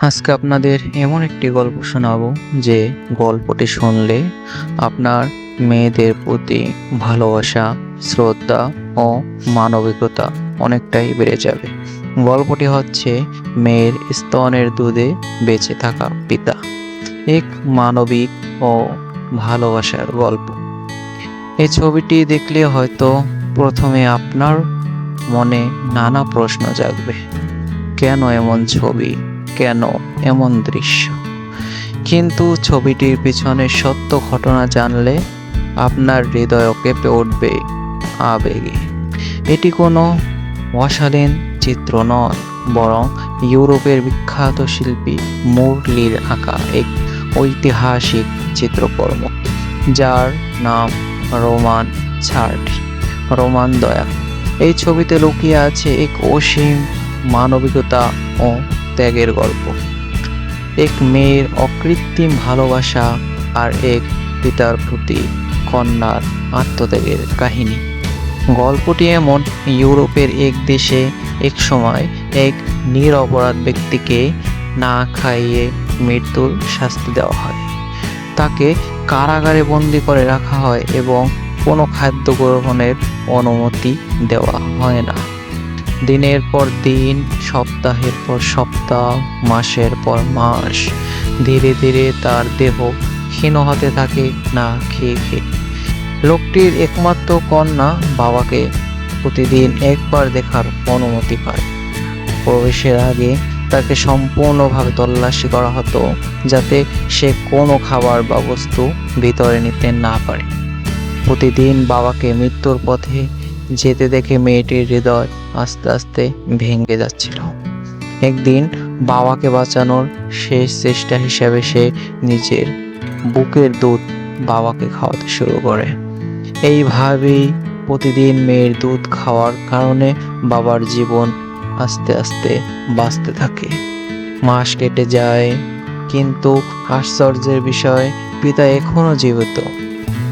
আজকে আপনাদের এমন একটি গল্প শোনাবো যে গল্পটি শুনলে আপনার মেয়েদের প্রতি ভালোবাসা, শ্রদ্ধা ও মানবিকতা অনেকটাই বেড়ে যাবে। গল্পটি হচ্ছে মেয়ের স্তনের দুধে বেঁচে থাকা পিতা। এক মানবিক ও ভালোবাসার গল্প। এই ছবিটি দেখলে হয়তো প্রথমে আপনার মনে নানা প্রশ্ন জাগবে, কেন এমন ছবি? কেন এমন দৃশ্য? কিন্তু ছবিটির পিছনে সত্য ঘটনা জানলে আপনার হৃদয় কেঁপে উঠবে আবেগে। এটি কোনো অশালীন চিত্র নয়, বরং ইউরোপের বিখ্যাত শিল্পী মুরলির আঁকা এক ঐতিহাসিক চিত্রকর্ম, যার নাম রোমান ছার্টি রোমান দয়া। এই ছবিতে লুকিয়ে আছে এক অসীম মানবিকতা ও ত্যাগের গল্প। এক মেয়ের অকৃত্রিম ভালোবাসা আর এক পিতার প্রতি কন্যার আত্মত্যাগের কাহিনী। গল্পটি এমন, ইউরোপের এক দেশে এক সময় এক নিরপরাধ ব্যক্তিকে না খাইয়ে মৃত্যুর শাস্তি দেওয়া হয়। তাকে কারাগারে বন্দি করে রাখা হয় এবং কোনো খাদ্য গ্রহণের অনুমতি দেওয়া হয় না। দিনের পর দিন, সপ্তাহের পর সপ্তাহ, মাসের পর মাস। ধীরে ধীরে তার দেহ ক্ষীণ হতে থাকে, না খেয়ে খেয়ে। লোকটির একমাত্র কন্যা বাবাকে প্রতিদিন একবার দেখার অনুমতি পায়। প্রবেশের আগে তাকে সম্পূর্ণভাবে তল্লাশি করা হতো, যাতে সে কোনো খাবার বা বস্তু ভিতরে নিতে না পারে। প্রতিদিন বাবাকে মৃত্যুর পথে যেতে দেখে মেয়েটির হৃদয় আস্তে আস্তে ভেঙে যাচ্ছিল। একদিন বাবাকে বাঁচানোর শেষ চেষ্টা হিসেবে সে নিজের বুকের দুধ বাবাকে খাওয়াতে শুরু করে। এইভাবেই প্রতিদিন মেয়ের দুধ খাওয়ার কারণে বাবার জীবন আস্তে আস্তে বাঁচতে থাকে। মাস কেটে যায়, কিন্তু আশ্চর্যের বিষয়, পিতা এখনও জীবিত।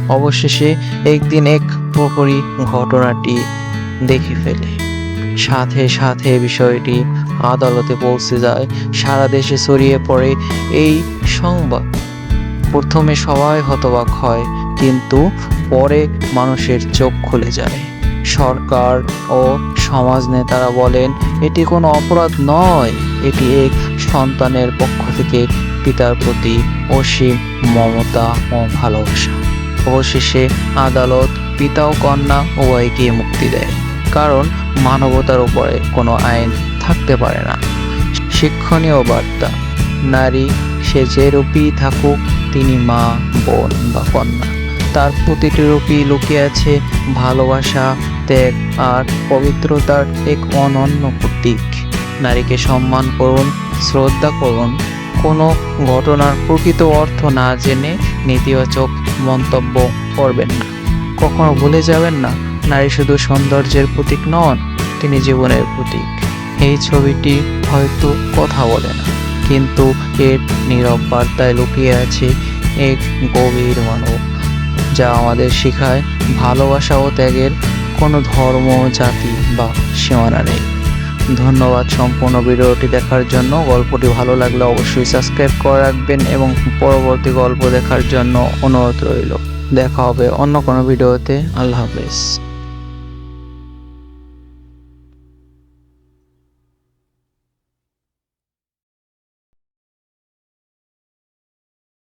অবশেষে একদিন এক প্রহরী ঘটনাটি দেখে ফেলে। সাথে সাথে বিষয়টি আদালতে পৌঁছে যায়, সারা দেশে ছড়িয়ে পড়ে এই সংবাদ। প্রথমে সবাই হতবাক হয়, কিন্তু পরে মানুষের চোখ খুলে যায়। সরকার ও সমাজ নেতারা বলেন, এটি কোনো অপরাধ নয়, এটি এক সন্তানের পক্ষ থেকে পিতার প্রতি অসীম মমতা ও ভালোবাসা। অবশেষে আদালত পিতা ও কন্যা উভয়কে মুক্তি দেয়, কারণ মানবতার উপরে কোনো আইন থাকতে পারে না। শিক্ষণীয় বার্তা, নারী সে যে রূপই থাকুক, তিনি মা, বোন বা কন্যা। তার প্রতিটি রূপই লুকিয়ে আছে ভালোবাসা, ত্যাগ আর পবিত্রতার এক অনন্য প্রতীক। নারীকে সম্মান করুন, শ্রদ্ধা করুন কোনো ঘটনার প্রকৃত অর্থ না জেনে নেতিবাচক মন্তব্য করবেন না। কখনো ভুলে যাবেন না, নারী শুধু সৌন্দর্যের প্রতীক নন, তিনি জীবনের প্রতীক। এই ছবিটি হয়তো কথা বলে না, কিন্তু এর নীরব বার্তায় লুকিয়ে আছে এক গভীর মানব, যা আমাদের শেখায় ভালোবাসা ও ত্যাগের কোনো ধর্ম, জাতি বা সীমানা নেই। ধন্যবাদ সম্পূর্ণ ভিডিওটি দেখার জন্য। গল্পটি ভালো লাগলে অবশ্যই সাবস্ক্রাইব করে রাখবেন এবং পরবর্তী গল্প দেখার জন্য অনুরোধ রইল। দেখা হবে অন্য কোনো ভিডিওতে। আল্লাহ হাফেজ।